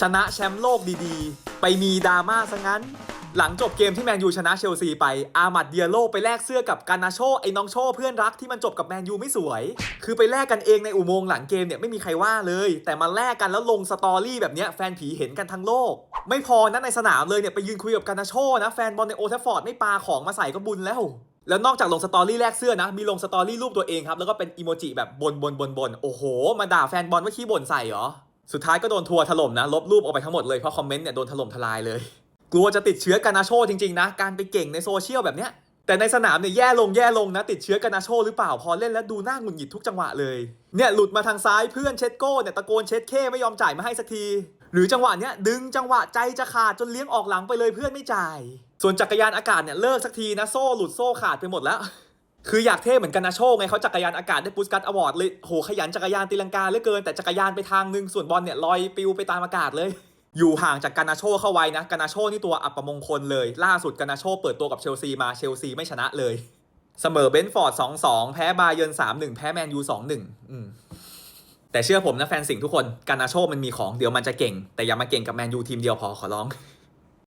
ชนะแชมป์โลกดีๆ ไปมีดราม่าซะงั้น หลังจบเกมที่แมนยูชนะเชลซีไปอามัดเดียโลไปแลกเสื้อกับกานาโชไอ้น้องโชเพื่อนรักที่มันจบกับแมนยูไม่สวย คือไปแลกกันเองในอุโมงค์หลังเกมเนี่ยไม่มีใครว่าเลย แต่มาแลกกันแล้วลงสตอรี่แบบเนี้ยแฟนผีเห็นกันทั้งโลก ไม่พอนะในสนามเลยเนี่ยไปยืนคุยกับกานาโชนะแฟนบอลในโอเทฟฟอร์ดไม่ปาของมาใส่ก็บุญแล้วแล้วนอกจากลงสตอรี่แลกเสื้อนะ มีลงสตอรี่รูปตัวเองครับ แล้วก็เป็นอีโมจิแบบบนบนบนบนโอ้โห มาด่าแฟนบอลว่าขี้บ่นใส่เหรอ สุดท้ายก็โดนทัวร์ถล่มนะลบรูปออกไปทั้งหมดเลยเพราะคอมเมนต์เนี่ยโดนถล่มทลายเลย กลัวจะติดเชื้อกานาโชจริงๆนะการไปเก่งในโซเชียลแบบเนี้ยแต่ในสนามเนี่ยแย่ลงแย่ลงนะ ติดเชื้อกานาโชหรือเปล่าพอเล่นแล้วดูหน้าหงุดหงิดทุกจังหวะเลยเนี่ยหลุดมาทางซ้ายเพื่อนเช็ดโก้เนี่ยตะโกนเช็ดเข้ไม่ยอมจ่ายมาให้สักที หรือจังหวะเนี้ยดึงจังหวะใจจะขาดจนเลี้ยงออกหลังไปเลยเพื่อนไม่จ่าย ส่วนจักรยานอากาศเนี่ยเลิกสักทีนะโซ่หลุดโซ่ขาดไปหมดแล้ว คืออยากเท่เหมือนกันนะโชคไงเขาจักรยานอากาศได้ปุสกัตอวอร์ดเลยโหขยันจักรยานตีลังกาเหลือเกินแต่จักรยานไปทางนึงส่วนบอลเนี่ยลอยปิวไปตามอากาศเลย อยู่ห่างจากกานาโชเข้าไว้นะกานาโชนี่ตัวอัปมงคลเลย ล่าสุดกานาโชเปิดตัวกับเชลซีมาเชลซีไม่ชนะเลย เสมอเบนฟอร์ด 2-2 แพ้บาเยิร์น3-1 แพ้แมนยู2-1อืมแต่เชื่อผมนะแฟนสิงห์ทุกคน กานาโชมันมีของเดี๋ยวมันจะเก่ง แต่อย่ามาเก่งกับแมนยูทีมเดียวพอขอร้อง